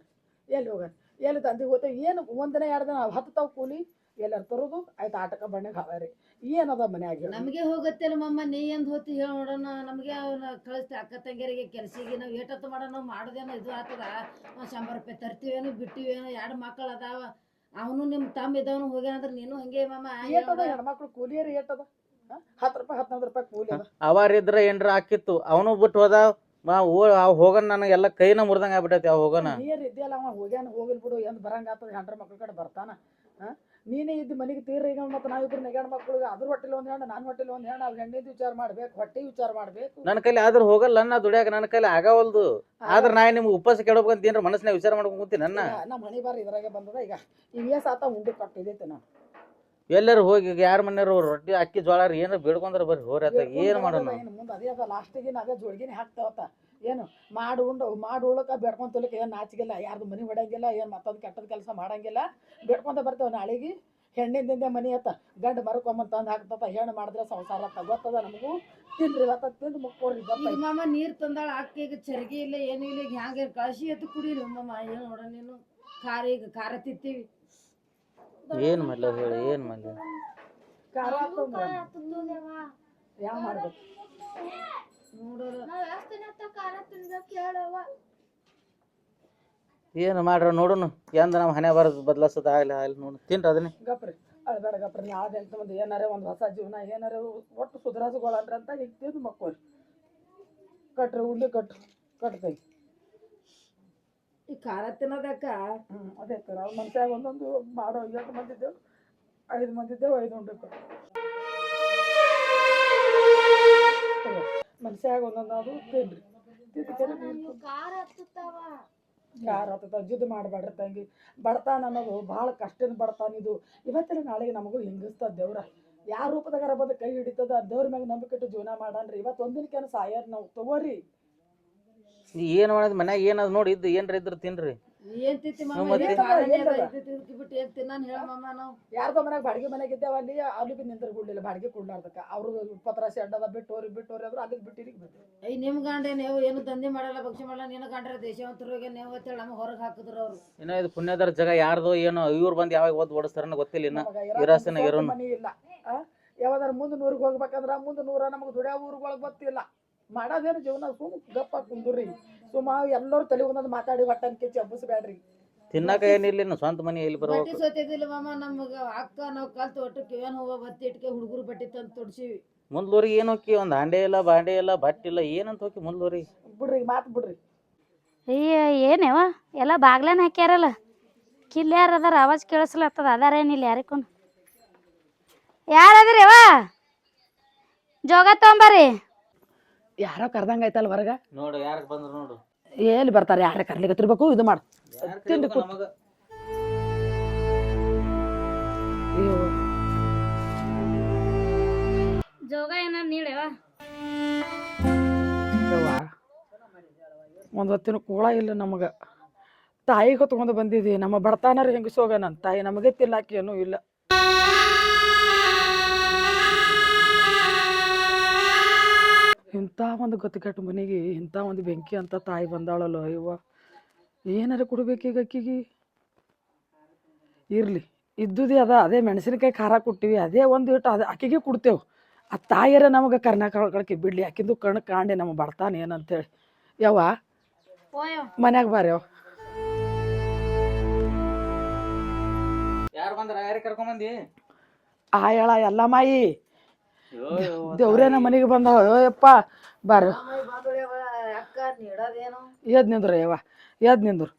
ಎಲ್ಲಿ ಹೋಗೋಣ ಎಲ್ಲಿ ತಂದಿಗೆ ಹೋಗ್ತೇವೆ ಏನು ಒಂದು ದಿನ ಎರಡು ದಿನ ಹತ್ತು ತಾವು ಕೂಲಿ? ಎಲ್ಲಾರು ತರೋದು? ಆಯ್ತು ಆಟಕ ಬಣ್ಣಗೆ ರೀ ಏನದ ಮನ್ಯಾಗ? ನಮಗೆ ಹೋಗುತ್ತೆ ಮಮ್ಮ ನೀ ಎಂದ್ ಹೋತಿ ಹೇಳಿ ನೋಡೋಣ ನಮಗೆ ಅವನ ಕಳಿಸ್ತಿ ಅಕ್ಕ ತಂಗಿಯರಿಗೆ ಕೆಲ್ಸಿಗೆ ನಾವು ಏಟತ್ತು ಮಾಡೋಣ ನಾವು ಮಾಡೋದೇನೋ ಇದು ಆತದ? ಒಂದು ಶಂಬರ್ ರೂಪಾಯಿ ತರ್ತೀವೇನು ಬಿಟ್ಟಿವೇನು ಎರಡು ಮಕ್ಕಳು ಅದಾವ. ಅವನು ನಿಮ್ಮ ತಮ್ಮ ಇದ್ದವನು ಹೋಗ್ಯಾನಂದ್ರೆ ನೀನು ಹಂಗೆ ಮಮ್ಮ ಏಟದ ಹೆಣ್ಮಕ್ಳು ಕೂಲಿಯರು ಏಟದ? ಹತ್ತು ರೂಪಾಯಿ ಹದಿನೈದು ರೂಪಾಯಿ ಕೂಲಿ ಅದ. ಅವಾರಿದ್ರ ಏನ್ರ ಹಾಕಿತ್ತು ಅವನು ಬಿಟ್ಟು ಹೋದ ಮಾ ಓ ಅವ್ ಹೋಗನ್ ನನಗೆ ಎಲ್ಲ ಕೈನ ಮುರಿದಂಗ ಆಗ್ಬಿಟ್ಟೈತಿ ಅವ್ ಹೋಗನ. ನೀರ್ ಇದೆಯಲ್ಲ ಅವ ಹೋಗ್ಯಾನ ಹೋಗಿಲ್ ಬಿಡು ಎಂದ್ ಬರಂಗ ಆತದ ಹೆಂಡ್ರ ಮಕ್ಳ ಕಡೆ ಬರ್ತಾನ. ಹಾ? ನೀನೇ ಇದ್ದು ಮನೆಗೆ ತೀರ ಈಗ ಮತ್ತೆ ನಾವಿಬ್ರು ನೆಗಣ ಮಕ್ಳಿಗೆ ಅದ್ರ ಹೊಟ್ಟೆಲಿ ಒಂದು ಹೆಣ್ಣು ನಾನು ಹೊಟ್ಟೆಲಿ ಒಂದ್ ಹೆಣ್ಣು ಅವ್ರ ಹೆಣ್ಣಿಂದ ವಿಚಾರ ಮಾಡ್ಬೇಕು ಹೊಟ್ಟೆ ವಿಚಾರ ಮಾಡ್ಬೇಕು. ನನ್ನ ಕೈಲಿ ಆದ್ರೂ ಹೋಗಲ್ಲ ನನ್ನ ದುಡ್ಯಾಕ ನನ್ನ ಕೈಲಿ ಆಗವಲ್ದು. ಆದ್ರ ನಾ ನಿಮ್ಗೆ ಉಪವಾಸ ಕೆಡಬೇಕಂತ ಏನ್ರ ಮನಸ್ಸಿನಾಗ ವಿಚಾರ ಮಾಡ್ಕೊಂಡ್ ಕೂತೀನಿ ನನ್ನ. ನಮ್ಮ ಮನೆ ಬಾರಿ ಇದ್ರಾಗೆ ಬಂದದ ಈಗ ಈಗ ಸಾತ ಉಂಡಿ ಕಟ್ಟಿದೈತೆ ನಾ. ಎಲ್ಲರೂ ಹೋಗಿ ಯಾರ ಮನೆಯವ್ರು ರೊಟ್ಟಿ ಅಕ್ಕಿ ಜೋಳ ಏನಾರ ಬೇಡ್ಕೊಂಡ್ರ ಬರ್ರಿ ಹೋರ್ಯಾತ ಏನು ಮಾಡೋಣ? ಮುಂದ ಅದೇ ಅದ ಲಾಸ್ಟಿಗೆ ಅದೇ ಜೋಡ್ಗಿನೇ ಹಾಕ್ತಾವತ್ತ. ಏನು ಮಾಡಿ ಉಂಡು ಮಾಡಿ ಉಳ್ಳಕ ಬೇಡ್ಕೊಂತ ತೊಲಿಕ್ಕೆ ಏನು ನಾಚಿಗೆಲ್ಲ ಯಾರ್ದು ಮನೆ ಹೊಡಂಗಿಲ್ಲ ಏನು ಮತ್ತೊಂದು ಕೆಟ್ಟದ ಕೆಲಸ ಮಾಡಂಗಿಲ್ಲ. ಬೇಡ್ಕೊಂತ ಬರ್ತೇವೆ ನಾಳೆಗೆ ಹೆಣ್ಣಿಂದ ಮನೆ ಅತ್ತ ಗಂಡ ಮರ್ಕೊಂಬಂತ ತಂದು ಹಾಕ್ತಪ್ಪ ಹೆಣ್ಣು ಮಾಡಿದ್ರೆ ಸಂಸಾರ ತಗೋತದ ಗೊತ್ತದ ನಮಗೂ? ತಿನ್ರಿ ಇವತ್ತ ತಿಂದು ಗೊತ್ತ ಮಾಮ ನೀರು ತಂದಾಳ ಈಗ ಚರ್ಗಿ ಇಲ್ಲ ಏನು ಇಲ್ಲ ಈಗ ಹ್ಯಾಂಗೆ ಕಳಸಿ ಎತ್ತು ಕುಡೀರಿ ಮಾಮ ಏನು ನೋಡ ನೀನು? ಖಾರ ಈಗ ಖಾರ ತಿತ್ತೀವಿ ಏನು ಮಾಡಲ ಹೇಳಿ ಏನು ಮಾಡಲ ಖಾರ ಯಾವ ಮಾಡ್ಬೇಕು? ನೋಡೋರು. ನಾವ್ ಎಷ್ಟ್ ದಿನ ಆತ ಖಾರ ತಿನ್ಬೇಕ್ ಹೇಳವ್ವ. ಏನ್ ಮಾಡ್ರ ನೋಡುನು. ಎಂದ ನಮ್ಮ ಹಣೆ ಬರೋದು ಬದಲಾಸದ ಆಗ್ಲಿ ಆಗ್ಲಿ ನೋಡು. ತಿನ್ರಿ ಅದನ್ನೇ. ಗಪ್ರಿ ಅಳ್ಬೇಡ ಗಪ್ರಿ ನಾಳೆ ಅಂತ ಒಂದು ಏನಾರೇ ಒಂದು ಹೊಸ ಜೀವನ ಏನಾರೇ ಒಟ್ಟು ಸುಧಾರಿಸ್ಕೊಳ್ಳನ್ರಿ ಅಂತ ಈಗ ತಿಂದು ಮಕ್ಕೋರಿ ಕಟ್ರಿ ಉಂಡಿ ಕಟ್ರಿ ಕಟ್ತೈ ಈ ಖಾರ ತಿನ್ನೋದಕ್ಕ? ಹ್ಞೂ ಅದೇ ಅವ್ರ ಮನ್ಸಾಗ ಒಂದೊಂದು ಮಾಡೋ ಐದು ಮಂದಿ ಇದ್ದೇವೆ ಐದು ಮಂದಿ ಇದ್ದೇವೆ ಐದು ಉಂಡೆ ಕೊಡು ಮನ್ಸಾಗ ಒಂದೊಂದು ಅದು ತಿನ್ರಿ. ನಮ್ಗ್ ಯಾರು ಹತ್ತದ ಜಿದ್ದು ಮಾಡಬೇಡ್ರಿ ತಂಗಿ. ಬಡತಾ ಅನ್ನೋದು ಭಾಳ ಕಷ್ಟನ ಬಡತಾನ ಇದು. ಇವತ್ತಿನ ನಾಳೆಗೆ ನಮಗೂ ಹಿಂಗಿಸ್ತದ ದೇವ್ರ. ಯಾವ ರೂಪದಾಗಾರ ಬಂದು ಕೈ ಹಿಡಿತದ? ದೇವ್ರ ಮ್ಯಾಗ ನಂಬಿಕೆಟ್ಟು ಜೀವನ ಮಾಡನ್ರಿ. ಇವತ್ತು ಒಂದಿನಕ್ಕೇನು ಸಾಯರ್ ನಾವು. ತಗೋರಿ. ಏನ್ ಮಾಡೋದು? ಮನ್ಯಾಗ ಏನದು ನೋಡಿ ಇದ್ದು ಏನ್ರ ಇದ್ರ ತಿನ್ರಿ. ಏನ್ ಮಾಮ? ಮತ್ತೆ? ಇದೇ ಬಿಟ್ಟು ಏನ್ ತಿನ್ನಾನ್ ಹೇಳ ಮಾಮ ನಾವು ಯಾರ್ದೋ ಮನ್ಯಾಗ ಬಾಡಿಗೆ ಮನೆಗೆ ಇದ್ದೇವ ಅಲ್ಲಿ ಅಲ್ಲಿ ಬಿ ನಿಂದ್ರ ಕೊಡ್ಲಿಲ್ಲ ಬಾಡಿಗೆ ಕೊಡ್ಲಾರ್ದಕ್ಕ. ಅವ್ರು ಬಿಟ್ಟು ಅಡ್ಡದ ಬಿಟ್ಟು ಹೋರಿ ಅಂದ್ರೆ ಅಲ್ಲಿ ಬಿಟ್ಟಿರಿ ಬಿಟ್ಟು ಅಯ್ಯ ನಿಮ್ ಗಂಡ ನೀವು ಏನು ದಂಧೆ ಮಾಡಲ್ಲ ಪಕ್ಷ ಮಾಡಲ್ಲ ನಿನ್ನ ಗಂಡ್ರ ದೇಶವಂತರಿಗೆ ನೀವು ಅಂತೇಳಿ ನಮಗೆ ಹೊರಗೆ ಹಾಕಿದ್ರು ಅವ್ರು. ಇನ್ನ ಇದು ಪುಣ್ಯದರ ಜಗ ಯಾರ್ದು ಏನೋ ಇವ್ರು ಬಂದು ಯಾವಾಗ ಓದ್ ಓಡಿಸ್ತಾರನ್ನ ಗೊತ್ತಿಲ್ಲ ಇನ್ನ. ಇರಾಸನ ಇರೋನು. ಮನಿ ಇಲ್ಲ ಯಾವ್ದಾರ ಮುಂದೆ ನೂರಿಗೆ ಹೋಗ್ಬೇಕಂದ್ರ ಮುಂದೆ ನೂರ ನಮಗೆ ದುಡಿಯೋ ಊರುಗಳಿಗೆ ಗೊತ್ತಿಲ್ಲ. ಮಾಡೋದೇನು ಜೀವನ? ಸುಮ್ ಗಪ್ಪ ಕುಂದ್ರಿ. ಸುಮ್ಮ ಎಲ್ಲರೂ ತಲೆ ಒಂದೊಂದು ಮಾತಾಡಿ ಒಟ್ಟನ್ ಕೆಚ್ಚಿ ಹಬ್ಬಸ್ಬೇಡ್ರಿ. ತಿನ್ನಕ ಏನಿಲ್ಲ ಇನ್ನು ಸ್ವಂತ ಮನೆ ಎಲ್ಲಿ ಬಟ್ಟೆ ಬರ್ಬೇಕು ಮಾಮ ನಮಗ ಅಕ್ಕ ನಾವು ಕಲ್ತು ಒಟ್ಟು ಕಿವೇನ್ ಹೋಗೋ ಬತ್ತಿ ಇಟ್ಕೆ ಹುಡುಗರು ಬಟ್ಟೆ ತಂದು ತೊಡ್ಸಿವಿ. ಮುಂದ್ಲೂರಿಗೆ ಏನು ಹೋಕಿ ಒಂದು ಹಾಂಡೆ ಇಲ್ಲ ಬಾಂಡೆ ಇಲ್ಲ ಬಟ್ಟೆ ಇಲ್ಲ ಏನಂತ ಹೋಗಿ ಮುಂದ್ಲೂರಿಗೆ? ಬಿಡ್ರಿ ಮಾತು ಬಿಡ್ರಿ. ಅಯ್ಯ ಏನೇವ? ಎಲ್ಲ ಬಾಗ್ಲನ ಹಾಕ್ಯಾರಲ್ಲ. ಕಿಲ್ ಯಾರು ಅದಾರ? ಆವಾಜ್ ಕೇಳಿಸ್ಲತ್ತದ ಅದಾರ ಏನಿಲ್ಲ ಯಾರಿಗೂ? ಯಾರದ್ರಿ ಅವ? ಜೋಗ ತೊಂಬರಿ ಯಾರೋ ಕರ್ದಂಗ ಆಯ್ತಲ್ಲ ಹೊರಗ? ನೋಡು ಯಾರ ಬಂದ್ರು ನೋಡು. ಎಲ್ಲಿ ಬರ್ತಾರೆ? ಯಾರ ಕರ್ಲಿಕ್ಕೆ ತಿರ್ಬೇಕು? ಇದು ಮಾಡು. ತಿಂಡಿ ನಮಗ? ಅಯ್ಯೋ. ಜೋಗ ಯವ್ವ ಒಂದು ಹೊತ್ತಿನ ಕೂಳ ಇಲ್ಲ ನಮಗ. ತಾಯಿಗೆ ಹೊತ್ಕೊಂಡು ಬಂದಿದ್ದಿ. ನಮ್ಮ ಬಡತಾನರು ಹೆಂಗಸೋಗ ನನ್ನ ತಾಯಿ ನಮಗೆ ತಿನ್ನಾಕಿ ಏನೂ ಇಲ್ಲ. ಇಂಥ ಒಂದು ಗತಿಗೆಟ್ಟ ಮನೆಗೆ ಇಂಥ ಒಂದು ಬೆಂಕಿ ಅಂತ ತಾಯಿ ಬಂದಾಳಲ್ಲ ಅಯ್ಯವ್ವ ಏನಾರ ಕೊಡ್ಬೇಕೀಗ ಅಕ್ಕಿಗೆ? ಇರಲಿ ಇದ್ದುದೇ ಅದ ಅದೇ ಮೆಣಸಿನಕಾಯಿ ಖಾರ ಕೊಟ್ಟಿವಿ ಅದೇ ಒಂದು ಇಟ್ಟು ಅದೇ ಅಕ್ಕಿಗೆ ಕೊಡ್ತೇವೆ. ಆ ತಾಯಿಯರ ನಮಗೆ ಕರ್ನಾಟಕಕ್ಕೆ ಬಿಡ್ಲಿ ಆಕಿಂದು ಕಣ್ಣು ಕಾಂಡೆ ನಮ್ಮ ಬರ್ತಾನೆ ಏನಂತೇಳಿ. ಯಾವ ಮನ್ಯಾಗ ಬಾರ್ಯವ ಯಾರು ಬಂದ್ರ ಯಾರಿಗೆ ಕರ್ಕೊಂಬಂದಿ ಆ ಹೇಳ ಎಲ್ಲ ಮಾಯಿ. ದೇವ್ರೇ ನಮ್ಮ ಮನೆಗೆ ಬಂದವ. ಯಪ್ಪ ಬಾರ ಎದ್ ನಿಂದ್ರ ಯವ್ವ ಎದ್ ನಿಂದ್ರು.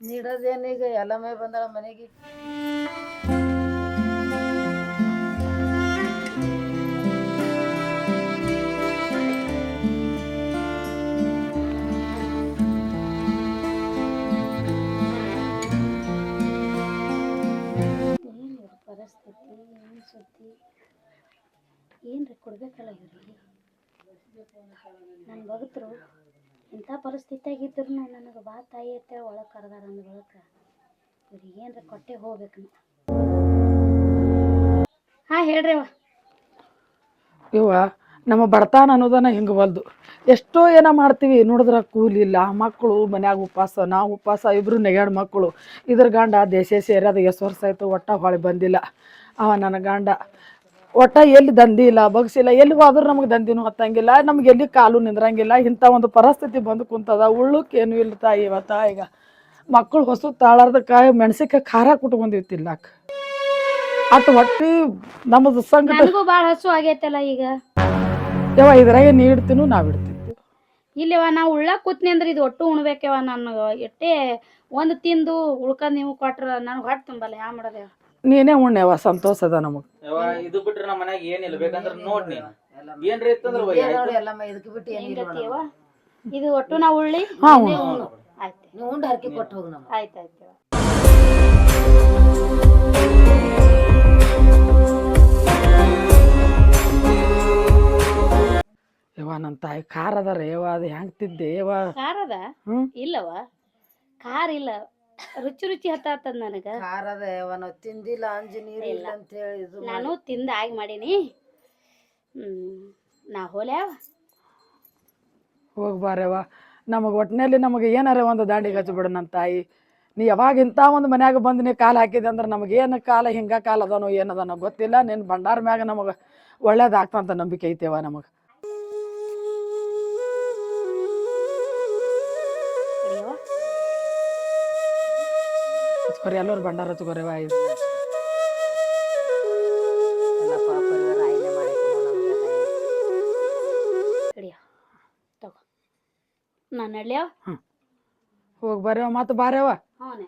ನೀಡೋದೇನೀಗ ಈಗ? ಎಲ್ಲ ಮೈ ಬಂದಳ ಮನೆಗೆ. ಪರಿಸ್ಥಿತಿ ಏನು ಸುದ್ದಿ? ಏನ್ರಿ ಕೊಡ್ಬೇಕಲ್ಲ ಇವ್ರಿಗೆ? ನನ್ನ ಭಗತರು ಇಂಥ ಪರಿಸ್ಥಿತಿಯಾಗಿದ್ರು ನನಗೆ ಬಾ ತಾಯಿ ಅಂತೇಳಿ ಒಳಗೆ ಕರೆದಾರ ಅಂದ ಬಳಕ ಇವ್ರಿಗೆ ಏನ್ರ ಕೊಟ್ಟೆ ಹೋಗ್ಬೇಕು ಹಾ, ಹೇಳ್ರಿ ಅವ್ವ. ಇವ ನಮ್ಮ ಬಡತನ ಅನ್ನೋದನ್ನ ಹಿಂಗೆ ಬಲ್ದು ಎಷ್ಟೋ ಏನೋ ಮಾಡ್ತೀವಿ, ನೋಡಿದ್ರೆ ಕೂಲಿ ಇಲ್ಲ, ಮಕ್ಕಳು ಮನ್ಯಾಗ ಉಪವಾಸ, ನಾವು ಉಪವಾಸ, ಇಬ್ರು ನೆಗ್ಯಾಡ್ ಮಕ್ಕಳು. ಇದ್ರ ಗಂಡ ದೇಶ ಸೇರ್ಯಾದ ಎಷ್ಟು ವರ್ಷ ಆಯ್ತು ಒಟ್ಟ ಹೊಳೆ ಬಂದಿಲ್ಲ. ಅವ ನನ್ನ ಗಂಡ. ಒಟ್ಟ ಎಲ್ಲಿ ದಂಧಿ ಇಲ್ಲ ಬಗ್ಸಿಲ್ಲ ಎಲ್ಲಿ ಹೋದ್ರೂ ನಮಗೆ ದಂಧಿನೂ ಹತ್ತಂಗಿಲ್ಲ ನಮ್ಗೆ ಎಲ್ಲಿ ಕಾಲು ನಿಂದ್ರಂಗಿಲ್ಲ ಇಂಥ ಒಂದು ಪರಿಸ್ಥಿತಿ ಬಂದು ಕುಂತದ. ಏನು ಇಲ್ಲ ತಾಯಿ ಇವತ್ತ ಈಗ ಮಕ್ಕಳು ಹೊಸು ಕಾಯಿ ಮೆಣಸಿಕಾಯಿ ಖಾರ ಕುಟ್ಕೊಂಡಿವಿ ತಿನ್ನಾಕ. ಅಟ್ ಒಟ್ಟಿ ನಮ್ದು ನನಗೂ ಭಾಳ ಹಸು ಆಗೈತಲ್ಲ ಈಗ. ಯವ್ವ ಇದ್ರಾಗೆ ನೀ ಇಡ್ತೀನು ನಾವು ಇಡ್ತಿದ್ವಿ ಇಲ್ಲವ ನಾ ಉಳ್ಳಾಕ ಕೂತ್ನಿ ಅಂದ್ರೆ ಇದು ಒಟ್ಟು ಉಣ್ಬೇಕವ ನನಗೆ ಎಟ್ಟೆ ಒಂದು ತಿಂದು ಉಳ್ಕೊಂಡ್ ನೀವು ಕೊಟ್ರ ನನಗೆ ಹೊಟ್ಟೆ ತುಂಬಲ್ಲ ಯಾ ಮಾಡೋದೆ ನೀನೇ ಉಣ್ಣೆವ ಸಂತೋಷ ಅದ ನಮಗೆ. ಯವ್ವ, ಇದು ಬಿಟ್ರೆ ನಮ್ಮ ಮನ್ಯಾಗ ಏನಿಲ್ಲ ಬೇಕಂದ್ರ ನೋಡ್ ನೀನು. ಏನ್ರಿ ಇತ್ತಂದ್ರ ಒಯ್ಯ, ಆಯ್ತು. ನೋಡಿ ಎಲ್ಲ ಮೈ ಇದಕ್ಕೆ ಬಿಟ್ಟು ಏನು ಇಲ್ಲ ಹೆಂಗತಿಯವ ಇದು ಒಟ್ಟು ನಾವು ಉಳ್ಳಿ? ಹಾ ಆಯ್ತು. ನೀವು ಉಂಡು ಹರಕೆ ಕೊಟ್ಟು ಹೋಗಿ ನಮ್ಮ ಆಯ್ತು ಆಯ್ತು ಯವ್ವ. ನನ್ನ ತಾಯಿ ಖಾರ ಅದ ರೇವ ಅದು ಹೆಂಗ್ ತಿದ್ದೆ ಯವ್ವ? ಖಾರದ ಹ್ಮ್. ಇಲ್ಲವ ಖಾರ ಇಲ್ಲ. ರುಚಿ ರುಚಿ ಹತ್ತಾತದ ನನಗ. ಖಾರದ ತಿಂದಿಲ್ಲ ಅಂಜಿ ನೀರು ಇಲ್ಲ. ಅಂತ ಹೇಳಿ ಇದು ನಾನು ತಿಂದ ಆಗಿ ಮಾಡೀನಿ. ಹ್ಮ್ ನಾ ಹೋಲ್ಯಾವ ಹೋಗ್ಬಾರವ ನಮಗ ನಮಗೆ ಒಟ್ಟಿನಲ್ಲಿ ನಮಗೆ ಏನಾರ ಒಂದು ದಾಂಡಿಗೆ ಹಚ್ಚಿಬಿಡು ನನ್ನ ತಾಯಿ. ನೀ ಯಾವಾಗ ಇಂಥ ಒಂದು ಮನ್ಯಾಗ ಬಂದು ನೀ ಕಾಲು ಹಾಕಿದೆ ಅಂದ್ರೆ ನಮಗೆ ಏನು ಕಾಲ ಹಿಂಗ ಕಾಲ ಅದನೋ ಏನದನೋ ಗೊತ್ತಿಲ್ಲ. ನಿನ್ನ ಭಂಡಾರ ಮ್ಯಾಗ ನಮಗೆ ಒಳ್ಳೇದಾಗ್ತಂತ ನಂಬಿಕೆ ಐತೆವ ನಮಗೆ. ಹಚ್ಕೊರಿ ಎಲ್ಲರೂ ಭಂಡಾರ ಹಚ್ಕೊರಿವ ಇದು ಎಲ್ಲ ಪಾಪ ರಾಯಿನೆ ಮಾಡಕ್ಕೆ ನಮಗೆ ಕುಡಿಯ ತಗೋ. ನಾನು ನಡ್ಲ್ಯಾವ ಹೋಗಿ ಬರ್ಯಾವ ಮತ್ತೆ ಬಾರ್ಯಾವ ಹ್ಞೂ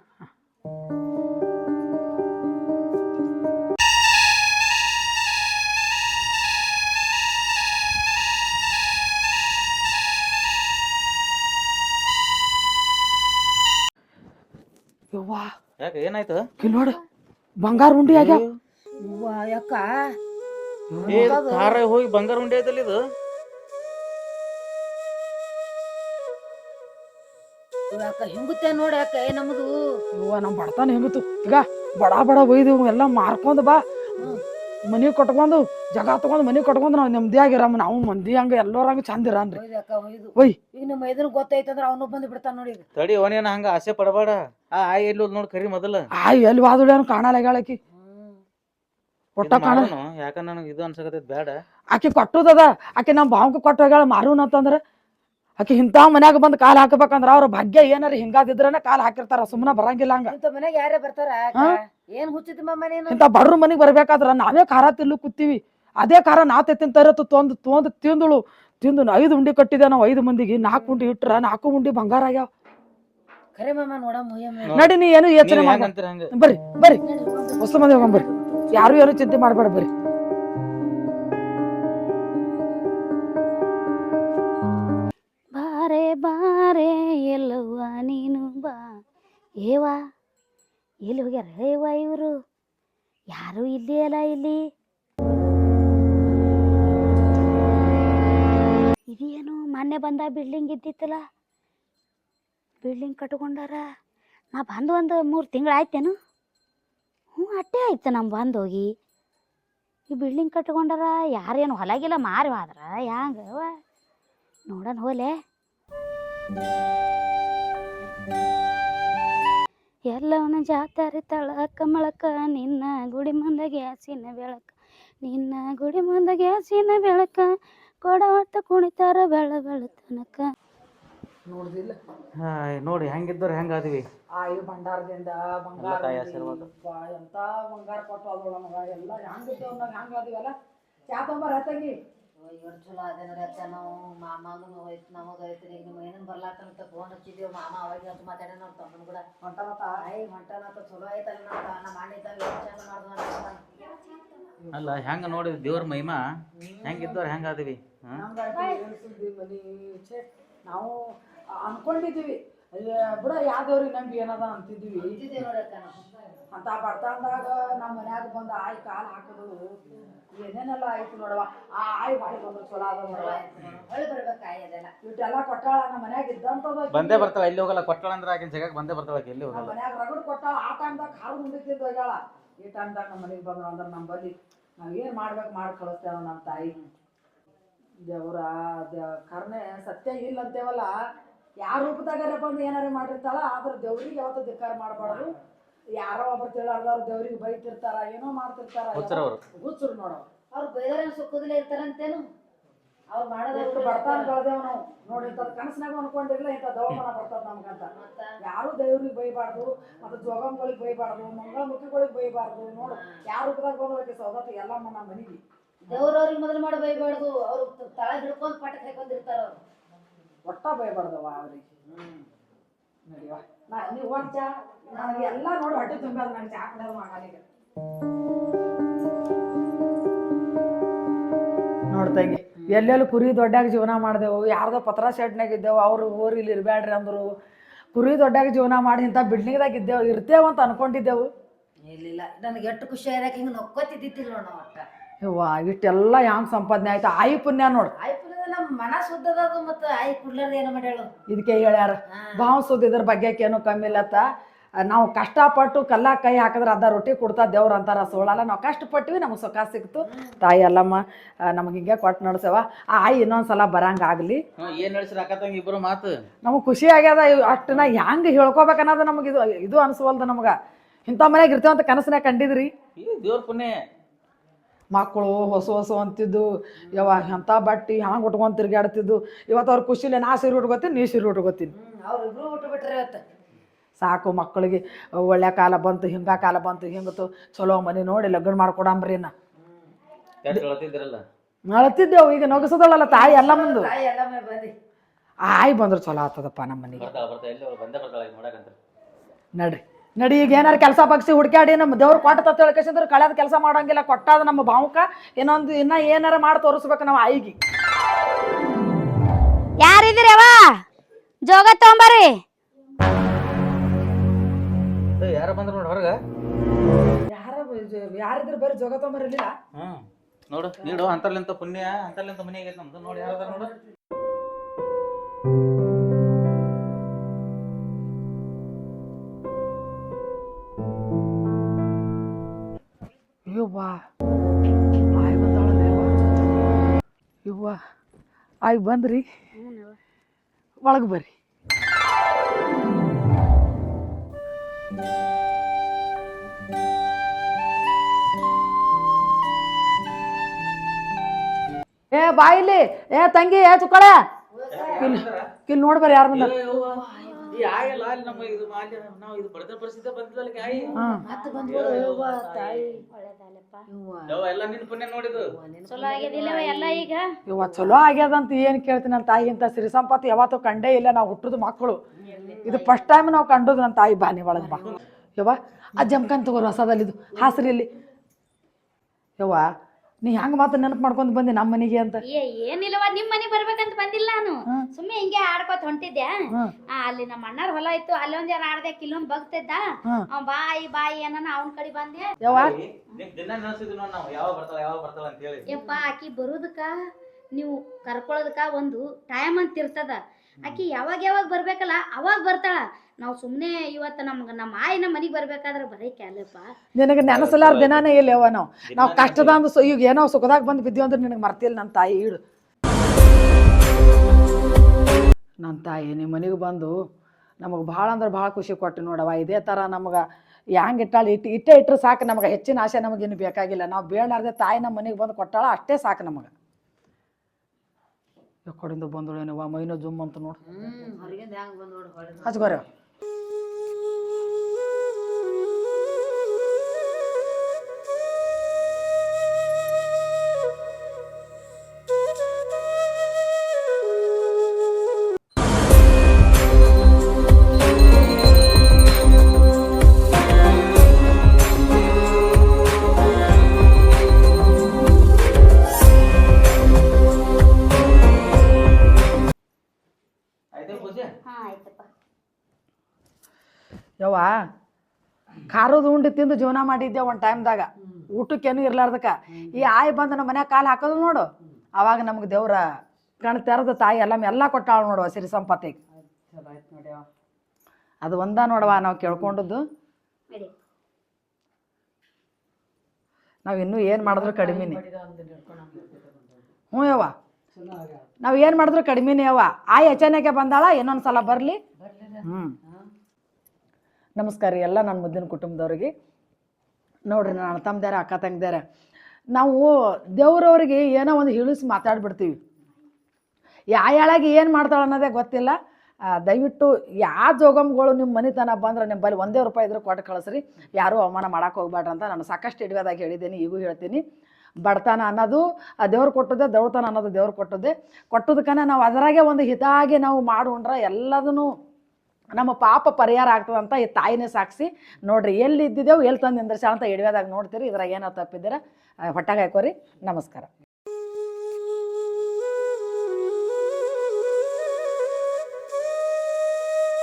ಯವ್ವಾ. ಯಾಕೆ ಏನಾಯ್ತು? ಇಲ್ಲಿ ನೋಡು ಬಂಗಾರ ಉಂಡಿ ಆಗ್ಯಾವ. ಯಾಕ? ಏ, ಇದು ಹೋಗಿ ಬಂಗಾರ ಉಂಡೆ ಆಯ್ತಲ್ಲ ಇದು? ಹೆಂಗುತ್ತೆ ಹಿಂಗುತ್ತೆ ನೋಡಿ ಅಕ್ಕ ಏ ನಮ್ಮದು ಯವ್ವ ನಮ್ಮ ಬಡತನ ಹೆಂಗಿತ್ತು? ಈಗ ಬಡ ಬಡ ಒಯ್ದು ಎಲ್ಲ ಮಾರ್ಕೊಂಡ್ ಬಾ. ಹ್ಮ್. ಮನಿ ಕೊಟ್ಕೊಂಡು ಜಗ ತಗೊಂಡು ಮನಿ ಕಟ್ಕೊಂಡು ನಾವು ನೆಮ್ಮದಿಯಾಗಿರಮ್ಮ ನಾವು ಮಂದಿ ಹಂಗ ಎಲ್ಲೋರಂಗ ಚಂದ ಇರನ್ರಿ ಅನ್ರಿ ಅಕ್ಕ ಒಯ್ದು ಒಯ್. ಈಗ ನಮ್ಮ ಮೈದನ್ ಗೊತ್ತಾಯ್ತಂದ್ರ ಅವನು ಬಂದು ಬಿಡ್ತಾನ ನೋಡಿ ಈಗ. ತಡಿ ಅವನೇನ ಹಂಗ ಆಸೆ ಪಡಬೇಡ. ಆ ಆಯ್ ಎಲ್ಲಿ ನೋಡಿ ಕರಿ ಮೊದಲ. ಆಯ್ ಎಲ್ಲಿ ವಾದುಳ್ಯಾನು ಕಾಣಲಾಗ್ಯಾಳಕಿ ಕೊಟ್ಟ ಕಾಣ ಯಾಕ ನನಗೆ ಇದು ಅನ್ಸಕತ್ತೈತಿ ಬೇಡ. ಆಕಿ ಅದ. ಆಕೆ ನಮ್ಮ ಭಾವಕ್ಕೆ ಕೊಟ್ಟು ಹೋಗ್ಯಾಳ ಮಾರುನ ಅಂತಂದ್ರ ಆಕಿ ಇಂಥ ಮನ್ಯಾಗ ಬಂದ್ ಕಾಲ್ ಹಾಕಬೇಕಂದ್ರ ಅವ್ರ ಭಾಗ್ಯ ಏನಾರ ಹಿಂಗಾದಿದ್ರನ ಕಾಲ್ ಹಾಕಿರ್ತಾರ ಸುಮ್ಮನೆ ಬರಂಗಿಲ್ಲ ಹಂಗ. ಇಂತ ಮನೆಗೆ ಯಾರೇ ಬರ್ತಾರ? ಏನ್ ಹುಚ್ಚಿದ ಮಮ್ಮ ನೀನು ಇಂಥ ಬಡ್ರ ಮನಿಗ್ ಬರ್ಬೇಕಾದ್ರ ನಾವೇ ಖಾರ ತಿಲ್ಲು ಕೂತೀವಿ. ಅದೇ ಖಾರ ನಾ ತೆತ್ತಿನ ತರತ್ತು ತೊಂದು ತೊಂದು ತಿಂದಳು. ತಿಂದು ಐದು ಉಂಡಿ ಕಟ್ಟಿದೆ ನಾವು ಐದು ಮಂದಿಗೆ. ನಾಲ್ಕು ಉಂಡಿ ಇಟ್ರ ನಾಲ್ಕು ಉಂಡಿ ಬಂಗಾರ ಆಗ್ಯಾವ. ಖರೆ ಮಮ್ಮ ನಡಿ ನೀ ಏನು ಯೋಚನೆ ನೀವ್ ಮಾಡ ಹೆಂಗ್ ಅಂತೀರ ಹಂಗ? ಬರ್ರಿ ಬರ್ರಿ. ಹೊಸ ಮಂದಿ ಹೋಗಂಬರ್ರಿ ಯಾರು ಏನು ಚಿಂತೆ ಮಾಡಬೇಡ ಬರ್ರಿ. ಬಾರೆ ಬಾರೆ ಎಲ್ಲವ್ವ ನೀನು ಬಾ. ಏವಾ ಎಲ್ಲಿ ಹೋಗ್ಯಾರ? ಏವಾ ಇವರು? ಯಾರು ಇಲ್ಲಿ ಅಲ್ಲ ಇಲ್ಲಿ. ಇದೇನು ಮೊನ್ನೆ ಬಂದ ಬಿಲ್ಡಿಂಗ್ ಇದ್ದಿತ್ತಲ್ಲ? ಬಿಲ್ಡಿಂಗ್ ಕಟ್ಕೊಂಡಾರ? ನಾ ಬಂದು ಒಂದು ಮೂರು ತಿಂಗಳು ಆಯ್ತೇನು? ಹ್ಞೂ, ಅಟ್ಟೆ ಆಯ್ತು ನಮ್ಮ ಬಂದು ಹೋಗಿ ಈ ಬಿಲ್ಡಿಂಗ್ ಕಟ್ಕೊಂಡಾರ, ಯಾರೇನು ಹೊಲಗಿಲ್ಲ, ಮಾರಿ ಹೋದ್ರ, ಹ್ಯಾಂಗ? ನೋಡೋಣ ಹೋಲೆ ಎಲ್ಲವನ ಜಾತ್ರೆ ತಳಕ ಮಳಕ ನಿನ್ನ ಗುಡಿ ಮುಂದ ಗ್ಯಾಸಿನ ಬೆಳಕ ನಿನ್ನ ಗುಡಿ ಮುಂದ ಗ್ಯಾಸಿನ ಬೆಳಕ ಕೊಡ ಹೊತ್ತ ಕುಣಿತಾರ ಬೆಳ ಬೆಳ ತನಕ. ನೋಡ್ದಿಲ್ಲ. ಹಾಯ್ ನೋಡಿ ಹೆಂಗಿದ್ದವ್ರ ಹೆಂಗ ಆದಿವಿ? ಆಯು ಭಂಡಾರದಿಂದ ಬಂಗಾರ ತಾಯಿ ಆಶೀರ್ವಾದ. ಯಪ್ಪಾ, ಎಂತ ಬಂಗಾರ ಕೊಟ್ಟು ನಮಗ ಎಲ್ಲ ಹೆಂಗಿದ್ದೇವ್ ನಾವ್ ಹೆಂಗ ಅದೀವಲ್ಲ ಚಾ ತೊಂಬರ ತಂಗಿ ಇವ್ರು ಚಲೋ ಅದೇ ನೋಡಿ ಅಕ್ಕ ನಾವು? ಮಾಮಾಗೂ ಹೋಯ್ತು ನಮಗ ಹೋಯ್ತು ಈಗ ನಿಮ್ಮ ಏನನ್ ಬರ್ಲಾತಂತ ಫೋನ್ ಹಚ್ಚಿದೇವು ಮಾಮ ಅವಾಗ ಅಂತ ಮಾತಾಡ್ಯಾನ ನಮ್ಮ ತಮ್ಮನ ಕೂಡ ಹೊಂಟನಪ್ಪ ಆಯ್ ಹೊಂಟನಾತ ಚಲೋ ಐತಲ್ಲ ನಮ್ಮ ನಮ್ಮ ಎಷ್ಟು ಚಂದ ಮಾಡ್ದ ಅಲ್ಲ ಹೆಂಗ ನೋಡಿ ದೇವ್ರ ಮಹಿಮಾ? ಹೆಂಗಿದ್ದವ್ರ ಹೆಂಗ ಆದಿವಿ? ನಾವು ಅನ್ಕೊಂಡಿದ್ದೀವಿ. ಅಯ್ಯ, ಬಿಡ ಯಾವ್ದವ್ರಿಗೆ ನಂಬಿ ಏನದ ಅಂತಿದ್ವಿ ಇದ್ದಿದ್ದೆ ನೋಡಕ್ಕ ಅಂತ ಬರ್ತಂದಾಗ ನಮ್ಮ ಮನ್ಯಾಗ ಬಂದ ಆಯ್ ಕಾಲು ಹಾಕೋದು ಏನೇನೆಲ್ಲ ಆಯ್ತು ನೋಡವ ಆ ಆಯ್ ಬಾಯಿ ಬಂದ್ರೆ ಚಲೋ ಅದ ನೋಡವ ಹೊಳ್ಳಿ ಬರ್ಬೇಕು ಆಯ್ ಅದೆಲ್ಲ. ಇಟ್ಟೆಲ್ಲ ಕೊಟ್ಟಾಳ ನಮ್ಮ ಮನ್ಯಾಗ ಇದ್ದಂತದ ಆಕಿ. ಬಂದೇ ಬರ್ತಾಳ ಎಲ್ಲಿ ಹೋಗಲ್ಲ? ಕೊಟ್ಟಾಳ ಅಂದ್ರೆ ಆಕಿನ ಜಗಕ್ಕೆ ಬಂದೇ ಬರ್ತಾಳ ಎಲ್ಲಿ ನಮ್ಮ ಹೋಗಲ್ಲ? ಮನ್ಯಾಗ ರಗಡ್ ಕೊಟ್ಟಾಳ ಆ ಟೈಮ್ದಾಗ ಖಾರ ಉಂಡಿ ತಿಂದು ಹೋಗ್ಯಾಳ. ಈ ಟೈಮ್ದಾಗ ನಮ್ಮ ಮನೆಗೆ ಬಂದ್ರು ಅಂದ್ರೆ ನಮ್ಮ ಬಲ್ಲಿ ನಾವ್ ಏನ್ ಮಾಡ್ಬೇಕು ಮಾಡಿ ಕಳಿಸ್ತೇವ ನಮ್ಮ ತಾಯಿ. ದೇವ್ರ ಕರ್ನೆ ಕರ್ಣೆ ಸತ್ಯ ಇಲ್ಲ ಅಂತೇವಲ್ಲ ಯಾವ ರೂಪದಾಗಾರ ಬಂದು ಏನಾರ ಮಾಡಿರ್ತಾಳ ಆದ್ರೆ ದೇವ್ರಿಗೆ ಯಾವತ್ತೂ ಧಿಕ್ಕಾರ ಮಾಡಬಾರ್ದು. ಯಾರೋ ಒಬ್ಬರು ತಿಳಾರ್ದವ್ರು ದೇವ್ರಿಗೆ ಬೈತಿರ್ತಾರ ಏನೋ ಮಾಡ್ತಿರ್ತಾರ ಹುಚ್ಚರವ್ರು. ಹುಚ್ಚರು ನೋಡೋ. ಅವ್ರು ಬೈದಾರ ಸುಖದಲ್ಲೇ ಇರ್ತಾರಂತೇನು? ಅವ್ರು ಮಾಡೋದ್ರ ಬರ್ತಾನ ಬಡತನ ಬೆಳ್ದೇವ್ ನಾವು. ನೋಡಿ ಇಂಥದ್ ಕನಸಿನಾಗ ಅನ್ಕೊಂಡಿರ್ಲಿಲ್ಲ ಇಂಥ ದವಾಖಾನ ಬರ್ತದ ನಮ್ಗಂತ. ಮತ್ತ ಯಾರು ದೇವ್ರಿಗೆ ಬೈಬಾರ್ದು ಮತ್ತೆ ಜೋಗಂಗಳಿಗೆ ಬೈಬಾರ್ದು ಮಂಗಳಮುಖಿಗಳಿಗೆ ಬೈಬಾರ್ದು ನೋಡು. ಯಾರು ರೂಪದಾಗ ಬಂದೋಕೆ ಸೌದತ್ತಿ ಎಲ್ಲ ನಮ್ಮ ಮನೆಗೆ ದೇವ್ರವ್ರಿಗೆ ಮೊದಲು ಮಾಡಿ ಬೈಬಾರ್ದು ಅವ್ರು ತಳ ಹಿಡ್ಕೊಂಡು ಪಟಕ್ ಹಾಕೊಂಡಿರ್ತಾರ ಅವ್ರು. ಒಟ್ಟ ಬೈಬಾರ್ದವ ಅವ್ರಿಗೆ. ಹ್ಮ್. ನಾ ನೀವು ಒಂದು ಚಾ. ನನಗೆ ಎಲ್ಲ ನೋಡಿ ಹೊಟ್ಟೆ ತುಂಬ ನನಗೆ ಚಾ ಕುಡಿಯೋದು ಮಾಡಲ್ಲ ಈಗ. ನೋಡ್ತಂಗಿ ಎಲ್ಲೆಲ್ಲಿ ಕುರಿ ದೊಡ್ಡಾಗ ಜೀವನ ಮಾಡಿದೆವು ಯಾರ್ದೋ ಪತ್ರ ಶೆಡ್ನಾಗ ಇದ್ದೆವು ಅವರು ಊರು ಇಲ್ಲಿ ಇರಬೇಡ್ರಿ ಅಂದರು. ಕುರಿ ದೊಡ್ಡಾಗ ಜೀವನ ಮಾಡಿ ಇಂಥ ಬಿಲ್ಡಿಂಗ್ದಾಗ ಇದ್ದೇವು ಇರ್ತೇವೆ ಅಂತ ಅನ್ಕೊಂಡಿದ್ದೆವು. ಇಲ್ಲಿಲ್ಲ ನನಗೆ ಎಷ್ಟು ಖುಷಿ ಆಯ್ದಾಕ ಹಿಂಗೆ ನೊಕ್ಕೋತಿದ್ದಿತ್ತಿಲ್ಲ ನೋಡ ನಾವು ಅಕ್ಕ ಇಷ್ಟೆಲ್ಲ ಯಾವ ಸಂಪಾದನೆ ಆಯ್ತು ಆಯಿ ಪುಣ್ಯ ನೋಡು. ಆಯಿ ನಮ್ಮ ಮನ ಶುದ್ಧದದು ಮತ್ತ ಆಯಿ ಏನು ಮಾಡ್ಯಾಳು? ಇದಕ್ಕೆ ಹೇಳ್ಯಾರ ಭಾವ ಸುದ್ದಿದ್ರ ಬಗ್ಗೆ ಏನು ಕಮ್ಮಿ ಇಲ್ಲತ್ತ ನಾವು ಕಷ್ಟಪಟ್ಟು ಕಲ್ಲ ಕೈ ಹಾಕಿದ್ರೆ ಅದ ರೊಟ್ಟಿ ಕೊಡ್ತಾ ದೇವ್ರ ಅಂತಾರ ಸೋಳಲ್ಲ ನಾವು ಕಷ್ಟಪಟ್ಟಿವಿ ನಮಗೆ ಸುಖ ಸಿಕ್ತು. ತಾಯಿ ಅಲ್ಲಮ್ಮ ನಮಗೆ ಹಿಂಗೆ ಕೊಟ್ಟು ನಡ್ಸವ. ಆ ಆಯಿ ಇನ್ನೊಂದ್ಸಲ ಬರಂಗ ಆಗಲಿ. ಹ್ಮ್, ಏನ್ ಹೇಳ್ಸಿರ ಅಕ್ಕ ಇಬ್ರು ಮಾತು? ನಮಗೆ ಖುಷಿ ಆಗ್ಯದ ಅಷ್ಟನ್ನ ಹೆಂಗ್ ನಾ ಹೆಂಗೆ ಹೇಳ್ಕೊಬೇಕು ಅನ್ನೋದು ನಮಗೆ ಇದು ಇದು ಅನಿಸ್ವಲ್ದು ನಮಗೆ. ಇಂಥ ಮನೆಯಾಗ ಇರ್ತೇವಂತ ಕನಸನ್ಯಾಗ ಕಂಡಿದ್ರಿ? ಈ ದೇವ್ರ ಪುಣ್ಯ. ಮಕ್ಕಳು ಹೊಸ ಹೊಸ ಅಂತಿದ್ದು ಯವ್ವ ಎಂಥ ಬಟ್ಟೆ ಹ್ಯಾಂಗೆ ಉಟ್ಕೊಂಡು ತಿರ್ಗಾಡ್ತಿದ್ದು ಇವತ್ತು ಅವ್ರ ಖುಷಿಲೇ ನಾ ಸೀರೆ ಉಟ್ಕೋತೀನಿ ನೀ ಸೀರೆ ಉಟ್ಕೋತೀನಿ. ಅವ್ರಿಬ್ರು ಊಟ ಬಿಟ್ರೆ ಇವತ್ತು. ಸಾಕು ಮಕ್ಕಳಿಗೆ ಒಳ್ಳೆ ಕಾಲ ಬಂತು ಹಿಂಗ ಕಾಲ ಬಂತು ಹಿಂಗತ್ತು. ಚಲೋ ಮನೆ ನೋಡಿ ಲಗ್ನ ಮಾಡ್ಕೊಡಂಬ್ರಿ ನಾ ಅಳತಿದ್ದೆವು ಈಗ ನಗಸದಳಲ್ಲ ತಾಯಿ ಎಲ್ಲ ಮುಂದು ಆಯ್ ಬಂದ್ರೆ ಚಲೋ ಆಗ್ತದಪ್ಪ ನಮ್ಮ ಮನೆಗೆ ನಡ್ರಿ. ನಡಿ ಈಗ ಏನಾರು ಕೆಲಸ ಬಗ್ಸಿ ಹುಡ್ಕ್ಯಾಡಿ ನಮ್ಮ ದೇವ್ರು ಕೊಟ್ಟ ತತ್ತ ಹೇಳ್ಕಸಿದ್ರೆ ಕಳೆದ ಕೆಲಸ ಮಾಡಂಗಿಲ್ಲ ಕೊಟ್ಟಾದ ನಮ್ಮ ಭಾವುಕ ಇನ್ನೊಂದು ಇನ್ನ ಏನಾರ ಮಾಡಿ ತೋರಿಸ್ಬೇಕು ನಾವು ಆಯಿಗೆ. ಯಾರಿದ್ದೀರವ ಜೋಗ ತೊಗೊಂಬರ್ರಿ. ಯಾರ ಬಂದ್ರು ನೋಡಿ ಹೊರಗ? ಯಾರ ಯಾರಿದ್ರು ಬರೀ ಜೋಗ ತೊಂಬರಲಿಲ್ಲ ಹ್ಮ್ ನೋಡು ನೀಡು ಅಂತರ್ಲಿಂತ ಪುಣ್ಯ ಅಂತರ್ಲಿಂತ ಮನೆ ಆಗೈತೆ ನಮ್ದು. ನೋಡಿ ಯಾರದ ನೋಡು. ಆಯ್ ಬಂದ್ರಿ. ಒಳಗೆ ಬರ್ರಿ. ಏ ಬಾಯಿಲಿ ಏ ತಂಗಿ ಏ ತುಕ್ಕಳ ಕಿಲ್ ಕಿಲ್ ನೋಡ್ ಬರ್ರಿ ಯಾರು ಬಂದ ಮತ್ತೆ ಯವ್ವ ಚಲೋ ಆಗ್ಯದ ಎಲ್ಲ ಈಗ? ಇವ ಚಲೋ ಆಗ್ಯದಂತ ಏನು ಕೇಳ್ತೀನಿ ನನ್ನ ತಾಯಿ ಅಂತ ಸಿರಿ ಸಂಪತ್ತು ಯಾವತ್ತೂ ಕಂಡೇ ಇಲ್ಲ ನಾವು ಹುಟ್ಟುದು ಮಕ್ಕಳು. ಇದು ಫಸ್ಟ್ ಟೈಮ್ ನಾವು ಕಂಡುದು ನನ್ನ ತಾಯಿ ಬಾನಿ ಒಳಗೆ ಬಾ. ಯವ್ವ ಆ ಜಮ್ಕನ್ ತಗೋರು ಹೊಸದಲ್ಲಿ ಇದು ಹಾಸ್ರಿ ಇಲ್ಲಿ ಯವ್ವ ನೀ ಹೆಂಗ್ ಮತ್ತೆ ನೆನಪು ಮಾಡ್ಕೊಂಡ್ ಬಂದೆ ನಮ್ಮ ಮನೆಗೆ ಅಂತ? ಏ ಏನಿಲ್ಲವ ನಿಮ್ ಮನೆ ಬರ್ಬೇಕಂತ ಬಂದಿಲ್ಲ ನಾನು. ಸುಮ್ಮನೆ ಹಿಂಗೆ ಆಡ್ಕೊತ ಹೊಂಟಿದ್ದೆ. ಆ, ಅಲ್ಲಿ ನಮ್ಮ ಅಣ್ಣಾರ್ ಹೊಲ ಇತ್ತು ಅಲ್ಲಿ ಒಂದ್ ಜನ ಆಡ್ದೆ ಕಿಲ್ಲೊಂದ್ ಬಗ್ತಿದ್ದ. ಅವ್ ಬಾಯಿ ಬಾಯಿ ಏನಾನ ಅವನ್ ಕಡೆ ಬಂದೆ. ಯವ್ವ? ದಿನ ನೆನ್ಸಿದ್ವಿ ನೋಡ್ ನಾವು ಯಾವಾಗ ಬರ್ತಾಳ ಯಾವಾಗ ಬರ್ತಾಳ ಅಂತ ಹೇಳಿ. ಯಪ್ಪ ಆಕಿ ಬರೋದಕ್ಕ ನೀವು ಕರ್ಕೊಳ್ಳೋದಕ್ಕ ಒಂದು ಟೈಮ್ ಅಂತ ಇರ್ತದ. ಆಕಿ ಯಾವಾಗ ಯಾವಾಗ ಬರ್ಬೇಕಲ್ಲ ಅವಾಗ ಬರ್ತಾಳ. ನಾವು ಸುಮ್ಮನೆ ಇವತ್ತು ನಮ್ಗೆ ನಮ್ಮ ಆಯಿ ನಮ್ಮ ಮನೆಗೆ ಬರ್ಬೇಕಾದ್ರೆ ಬರೀ ಕ್ಯಾಲಪ್ಪ. ನಿನಗೆ ನೆನಸಲಾರ ದಿನಾನೇ ಇಲ್ಲ ಯವ್ವ ನಾವು. ನಾವು ಕಷ್ಟದ ಅಂದು ಸೊ ಈಗ ಏನೋ ಸುಖದಾಗ ಬಂದು ಬಿದ್ದೀವಿ ಅಂದ್ರೆ ನಿನಗೆ ಮರ್ತಿಲ್ಲ ನನ್ನ ತಾಯಿ ಇಳು ನನ್ನ ತಾಯಿ ನಿಮ್ಮ ಮನೆಗೆ ಬಂದು ನಮಗೆ ಭಾಳ ಅಂದ್ರೆ ಭಾಳ ಖುಷಿ ಕೊಟ್ಟು ನೋಡವ ಇದೇ ಥರ ನಮಗೆ ಹ್ಯಾಂಗೆ ಇಟ್ಟಾಳ? ಇಟ್ಟು ಇಟ್ಟೇ ಇಟ್ಟರೆ ಸಾಕು ನಮಗೆ. ಹೆಚ್ಚಿನ ಆಸೆ ನಮಗೇನು ಬೇಕಾಗಿಲ್ಲ. ನಾವು ಬೇಡಾರ್ದೆ ತಾಯಿ ನಮ್ಮ ಮನೆಗೆ ಬಂದು ಕೊಟ್ಟಾಳ ಅಷ್ಟೇ ಸಾಕು ನಮಗೆ. ಕಡೆಯಿಂದ ಬಂದಳು ಏನವ್ವ ಮೈನೋ ಜುಮ್ ಅಂತ ನೋಡು. ಹ್ಮ್ ಹೊರಗಿಂದ ಹೆಂಗ್ ಬಂದ್ ನೋಡು ಹೊರಗೆ ಹಚ್ಕೋರಿ Thank you. ಖಾರದ ಉಂಡಿ ತಿಂದು ಜೀವನ ಮಾಡಿದ್ದೆ ಒಂದು ಟೈಮ್ದಾಗ. ಊಟಕ್ಕೇನು ಇರ್ಲಾರ್ದಕ್ಕ. ಈ ಆಯ್ ಬಂದು ನಮ್ಮ ಮನ್ಯಾಗ ಕಾಲು ಹಾಕೋದು ನೋಡು. ಅವಾಗ ನಮ್ಗೆ ದೇವ್ರ ಕಣ್ ತೆರೆದ ತಾಯಿ ಎಲ್ಲ ಎಲ್ಲ ಕೊಟ್ಟಾಳು ನೋಡುವ ಸಿರಿ ಸಂಪತ್ತಿಗೆ. ಅದು ಒಂದ ನೋಡವ ನಾವು ಕೇಳ್ಕೊಂಡದ್ದು. ನಾವು ಇನ್ನೂ ಏನು ಮಾಡಿದ್ರು ಕಡಿಮೆನೆ. ಹ್ಞೂ ಯವ್ವ. ನಾವು ಏನು ಮಾಡಿದ್ರು ಕಡಿಮೆನೇ ಯವ್ವ. ಆಯ್ ಅಚಾನಕ್ಕೆ ಬಂದಾಳ ಇನ್ನೊಂದು ಸಲ ಬರಲಿ ಹ್ಞೂ ನಮಸ್ಕಾರ ಎಲ್ಲ ನನ್ನ ಮುದ್ದಿನ ಕುಟುಂಬದವ್ರಿಗೆ. ನೋಡ್ರಿ ನಾನು ತಮ್ಮದ್ಯಾರ ಅಕ್ಕ ತಂಗಿದಾರ ನಾವು ದೇವ್ರವ್ರಿಗೆ ಏನೋ ಒಂದು ಹಿಳಿಸಿ ಮಾತಾಡ್ಬಿಡ್ತೀವಿ. ಯಾಯಾಳಾಗಿ ಏನು ಮಾಡ್ತಾಳೆ ಅನ್ನೋದೇ ಗೊತ್ತಿಲ್ಲ. ದಯವಿಟ್ಟು ಯಾವ ಜೋಗಮ್ಗಳು ನಿಮ್ಮ ಮನೆತನ ಬಂದ್ರೆ ನಿಮ್ಮ ಬಳಿ ಒಂದೇ ರೂಪಾಯಿ ಇದ್ರೆ ಕೊಟ್ಟು ಕಳಿಸ್ರಿ. ಯಾರೂ ಅವಮಾನ ಮಾಡೋಕೆ ಹೋಗ್ಬೇಡ್ರಿ ಅಂತ ನಾನು ಸಾಕಷ್ಟು ಹಿಡಿಯೋದಾಗಿ ಹೇಳಿದ್ದೀನಿ, ಈಗೂ ಹೇಳ್ತೀನಿ. ಬಡತನ ಅನ್ನೋದು ದೇವ್ರು ಕೊಟ್ಟದ್ದೇ ದೌಡತನ ಅನ್ನೋದು ದೇವ್ರು ಕೊಟ್ಟದ್ದೇ. ಕೊಟ್ಟದಕ್ಕನ ನಾವು ಅದರಾಗೆ ಒಂದು ಹಿತಾಗಿ ನಾವು ಮಾಡುಂಡ್ರೆ ಎಲ್ಲದನ್ನು ನಮ್ಮ ಪಾಪ ಪರಿಹಾರ ಆಗ್ತದಂತ ಈ ತಾಯಿನೇ ಸಾಕ್ಷಿ ನೋಡ್ರಿ ಎಲ್ಲಿ ಇದ್ದಿದ್ದೇವೆ ಎಲ್ಲಿ ತಂದು ನಿಂದ್ರಸ ಅಂತ ನೋಡ್ತೀರಿ, ಇದ್ರಾಗ ಏನೋ ತಪ್ಪಿದ್ದೀರ ಹೊಟ್ಟೆಗೆ ಹಾಕೋರಿ, ನಮಸ್ಕಾರ.